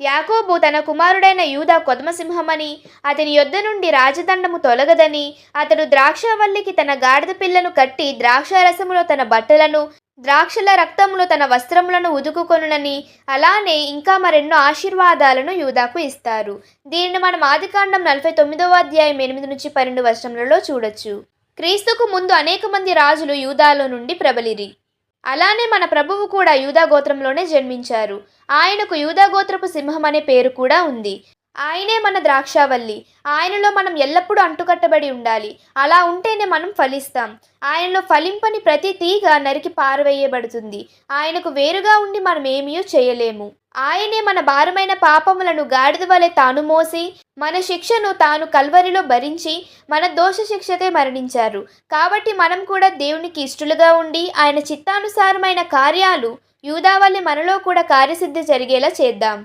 యాకోబు తన కుమారుడైన యూదా కొదమసింహమని అతని యొద్ద నుండి రాజదండము తొలగదని అతడు ద్రాక్షవల్లికి తన గాడిద పిల్లను కట్టి ద్రాక్షారసములో తన బట్టలను ద్రాక్షల రక్తములో తన వస్త్రములను ఉదుకుకొనునని అలానే ఇంకా మరెన్నో ఆశీర్వాదాలను యూదాకు ఇస్తారు. దీనిని మనం ఆదికాండం నలభై తొమ్మిదవ అధ్యాయం ఎనిమిది నుంచి పన్నెండు వర్షములలో చూడొచ్చు. క్రీస్తుకు ముందు అనేక మంది రాజులు యూదాలో నుండి ప్రబలిరి. అలానే మన ప్రభువు కూడా యూదా గోత్రంలోనే జన్మించారు. ఆయనకు యూదా గోత్రపు సింహం అనే పేరు కూడా ఉంది. ఆయనే మన ద్రాక్షావల్లి. ఆయనలో మనం ఎల్లప్పుడూ అంటుకట్టబడి ఉండాలి. అలా ఉంటేనే మనం ఫలిస్తాం. ఆయనలో ఫలింపని ప్రతి తీగ నరికి పారవేయబడుతుంది. ఆయనకు వేరుగా ఉండి మనం ఏమీ చేయలేము. ఆయనే మన భారమైన పాపములను గాడిద వలె తాను మోసి మన శిక్షను తాను కల్వరిలో భరించి మన దోష శిక్షకై మరణించారు. కాబట్టి మనం కూడా దేవునికి ఇష్టలుగా ఉండి ఆయన చిత్తానుసారమైన కార్యాలు యూదావల్లి మనలో కూడా కార్యసిద్ధి జరిగేలా చేద్దాం.